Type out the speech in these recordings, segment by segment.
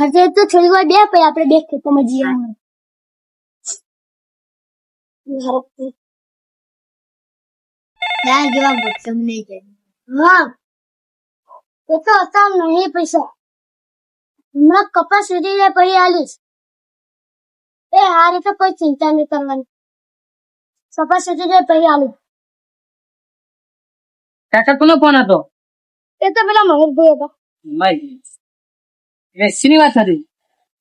હજે તો થોડી વાર બે પછી આપણે બે ખેતરમાં જઈએ હમણાં. જવાબ જેવા નહીં કે હા. એ તો હતા નહીં પૈસા. હમણાં કપાસ સુધી લે પછી આલીશ. એ હારે તો કોઈ ચિંતા નહીં કરવાની. કપાસ સુધી લે પછી આલીશ. કાકા કોનો ફોન હતો? એ તો પેલા મહેશભાઈ હતા. વેચીની વાત હતી?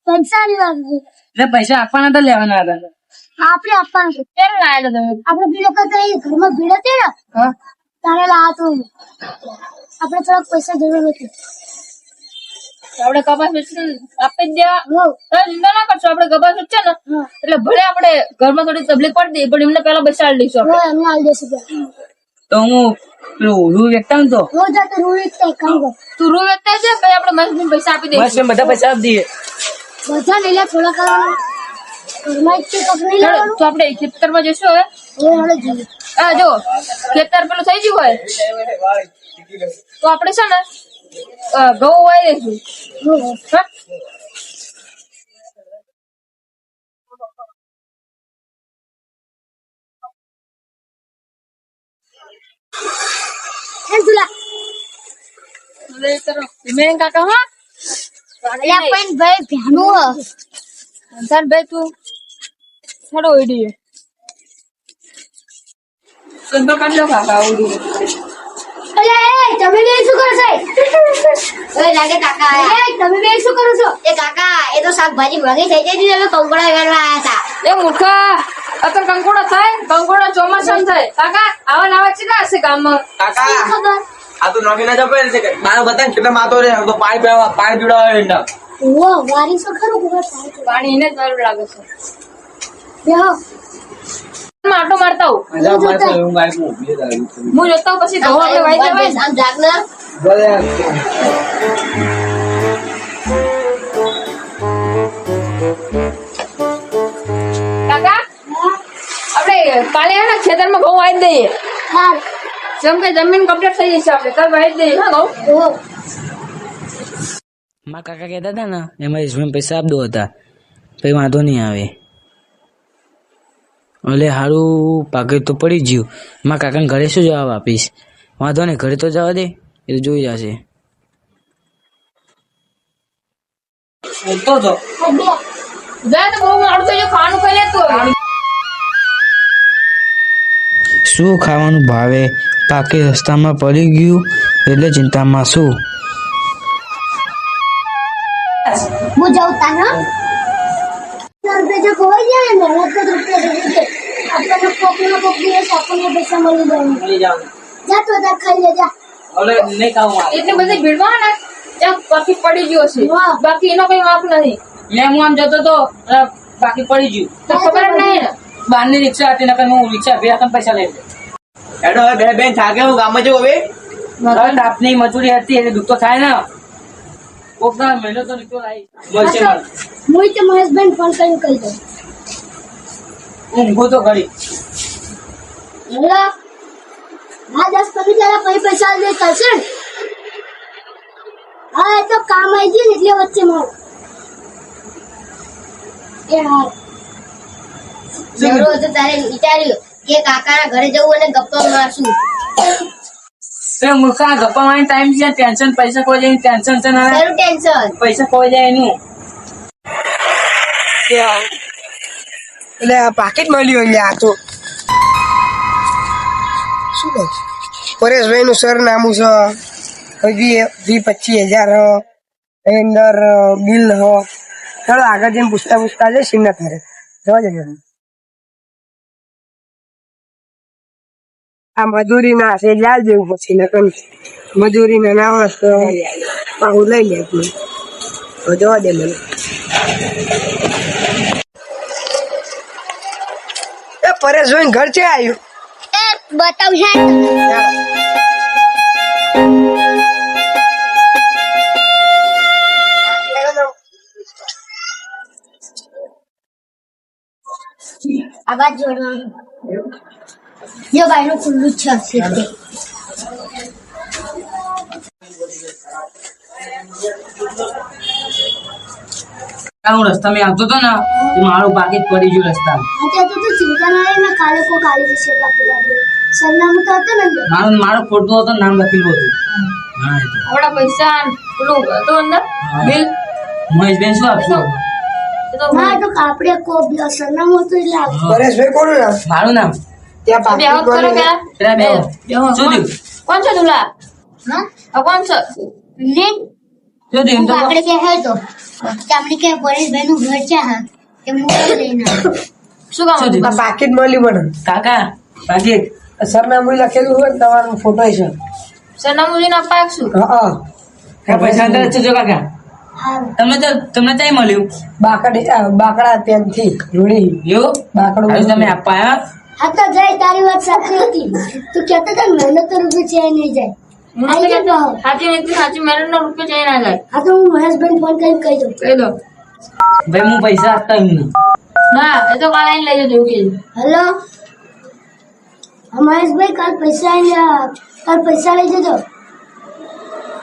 પૈસાની વાત હતી. એટલે પૈસા આપવાના તો લેવાના હતા. આપણે આપવાનું છે. ક્યારે લાયેલો તમે? આપણે બીજો કરતા અહીં ઘરમાં ભીડ હતી ને. તારે લાવતો આપણે થોડાક પૈસા જરૂર હતી. આપણે કપાસ વેચીને આપી દેવા. તમે ચિંતા ના કરશો આપણે કપાસ વેચશે ને એટલે ભલે આપણે ઘરમાં થોડી તકલીફ પડતી પણ એમને પેલા પૈસા લઈશું દઈશું હો એમને આવી ત્યાં. તો હું પેલું રૂ વેચતા ને તો? હો જા તો રૂઈ એક તું રૂ વેચતા છે પછી આપણે મસ્ત પૈસા આપી દઈએ બધા પૈસા આપી દઈએ. બધા લઈ લે થોડા કરવાના. તો આપણે ખેતરમાં જઈશું હવે? હવે આ જો ખેતર પેલું થઈ ગયું હોય? તો આપણે છે ને ઘઉં વાવી દઈશું હો, એ કરો. ધીમે કાકા હા અલ્યા પણ ભાઈ ભ્યાનું હો. ભાઈ તું છોડો ઓઈડીએ તો કાઢ લો કાકા ઓઈડીએ અલ્યા એ તમે બે શું કરો છો ઓય લાગે કાકા એ તમે બે શું કરો છો એ કાકા એ તો શાકભાજી ભાગી થઈ જતી અમે કંકોડા વેણવા આયા હતા એ મૂર્ખા અત્યારે કંકોડા થાય કંકોડા ચોમાસામાં થાય કાકા આવા નાવા ચીલા હશે ગામમાં કાકા ખબર આ તો નોકી ના જપે છે કે મારો બતાન કેટલા માતો રે તો પાણી પીવા પાણી પીવડાવે એના ઓ વારી શું ખરું ખબર પાણી એને જરૂર લાગે છે. બેહો. આટો મારતા આવું. મજા મારતો એવું ગાય હું ઊભી રહી હું જોતા પછી આપણે વાઈ દેવાય આમ જાગને ભલે. કાકા આપણે કાલે હે ખેતરમાં ઘઉં વાઈ દઈએ. હાર. જેમ કે જમીન કમ્પ્લીટ થઈ જશે આપણે. કાલ વાઈ દઈએ હા ઘઉં ઓ કાકા કહેતા હતા ને એમાં ઈશ્વર પૈસા આપ હતા. પછી વાંધો નહીં આવે. એટલે સારું પાકેટ તો પડી જ ગયું. મારા કાકાને ઘરે શું જવાબ આપીશ? વાંધો નહીં ઘરે તો જવા દે. એ તો જોઈ જશે. બોલતો. શું ખાવાનું ભાવે? પાકે રસ્તામાં પડી ગયું એટલે ચિંતામાં શું હું જાઉં તાન રૂપિયા જો જાય ને મહેનત રૂપિયા આપણને કોક કોક દિવસ આપણને પૈસા મળી જાય જા તો તાર ખાઈ લે જા. હવે નહીં ખાવું મારે એટલી બધી ને ત્યાં બાકી પડી ગયો છે. વાહ. બાકી એનો કઈ વાંક નથી. મેં હું આમ જતો તો બાકી પડી ગયું. તો ખબર જ નહીં ને? બહારની રિક્ષા હતી નકર હું રિક્ષા બે પૈસા લઈ લે એડો હવે બે બેન થાકે હું ગામમાં જવું હવે. હવે આપની મજૂરી હતી એટલે દુઃખ તો થાય ને. કોક ના મહિનો તો નીકળો લાવી હું તો મહેશભાઈ ફોન કરીને કહી દઉં. ઊંઘો તો કરી હેલો? હા દસ પંદર જરા પછી પૈસા દે કરશે ને? હા એ તો કામ આવી ગયું ને એટલે વચ્ચે મારું. એ હા. જરૂર તો તારે વિચાર્યું કે કાકાના ઘરે જવું અને ગપ્પા મારશું. એ મૂર્ખા ગપ્પા મારી ટાઈમ છે ટેન્શન પૈસા કોઈ જાય ટેન્શન છે ના ટેન્શન પૈસા કોઈ જાય એનું. એટલે આ પાકીટ મળ્યું એટલે આ તો. શું કહે? પરેશભાઈ નું સરનામું છે. હજી વી પચીસ હજાર હ. એની અંદર બિલ હ. ચાલો આગળ જઈને પૂછતા પૂછતા જઈશ એમના ઘરે. જવા જજો આ મજૂરી ના છે લાલ જેવું પછી નકર મજૂરી ના ના હોય તો પાછું લઈ લે. તો. જવા દે મને. એ પરેશભાઈ ઘર છે આવ્યું? એ બતાવ છે. આવાજ જોડવાનું જો ભાઈનું ખુલ્લું જ છે. કાલ હું રસ્તામાં આવતો હતો ને તો મારું પાકીટ પડી ગયું રસ્તામાં અત્યારે તો ચિંતા ના રહે ને કાલે કો કાલે જશે બાકી આપણે સરનામું તો હતું ને મારું મારું ખોટું હતું નામ લખેલું હતું. હા એ તો. આપણા પૈસા પેલું હતું અંદર બિલ. મહેશબેન શું આપશું? એ તો આપણે કોક સરનામું હતું એટલે. પરેશભાઈ કોણ નામ મારું નામ. ત્યાં પેલા બે શું કોણ છે તુલા હા? કોણ છે લીન શું થયું તો આપણે કે હે તો આપણે કે પરેશભાઈ નું ઘર છે હા કે મોટું લઈને શું કામ શું પાકીટ મળ્યું મને કાકા પાકીટ સરનામું લખેલું હોય તમારો ફોટો છે સરનામું લઈને આપવા આવશું હા પૈસા અંદર છે જો કાકા. તમને તો તમને ક્યાંય મળ્યું બાકડી બાકડા ત્યાંથી રૂડી એવું બાકડું તમે આપવા આવ્યા હા તો જય તારી વાત સાચી હતી તું કહેતો તો મહેનત રૂપે છે નહીં જાય આવી જાય ભાવ. સાચી વ્યક્તિ સાચી મહેનત નો રૂપિયો જઈ ના જાય હા તો હું મહેશભાઈ ફોન કરીને કહી દઉં કહી દો ભાઈ હું પૈસા આપતા એમને ના એ તો કાલે લઈ જજો એવું કીધું મહેશભાઈ કાલ પૈસા કાલ પૈસા લઈ જજો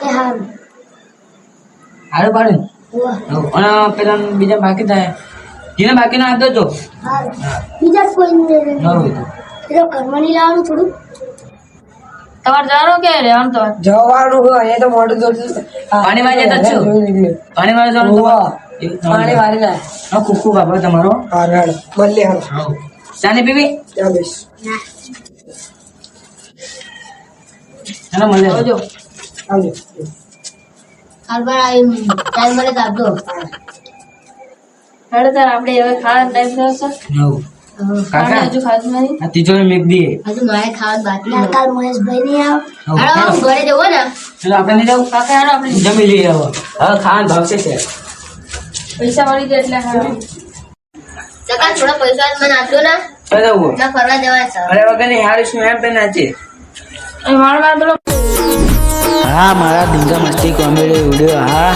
એ હારું હારું પાડું અને પેલા બીજા બાકી થાય જેને બાકી ના આપજો બીજા કોઈ તો. કર્મની લાવવાનું થોડું? તમારે જવાનું કે રહેવાનું તમારે જવાનું હોય એ તો મોઢું તો પાણી વાળી જતા છો? પાણી વાળો જવાનું ઉવ્વ. તમારે? એવું તમારે? પાણી વાળી ના. હા કુકુ બાબા તમારો. હા રાડ મળીએ હા. ચાની પીવી? ચાલો મળે આવજો. આવજો. કાલ પર આવી ટાઈમ મળે તો આપજો. હેડો તાર આપણે હવે ખાવાનો ટાઈમ થયો છે. કાકા? કાકા હજુ ખાધું નહીં આ તીજો મેક દઈએ હજુ મારે ખાવાનું બાકી ના કાલ મહેશભાઈ નહીં આવ. હવ, હાલો, ઘરે જવો ને. ચાલો આપણે જવું કાકા હેડો આપણે જમી લઈએ હવે. હવે ખાવાનું ભાવશે છે. પૈસા મળી જાય એટલે. કાકા થોડા પૈસા મને આપજો ને. ચાલો ના ફરવા જવાય છે. અરે વગરની હારી શું એમ પેન નાચે મારો મારો પેલો હા મારા ઢીંગા મસ્તી કોમેડી વીડિયો હા.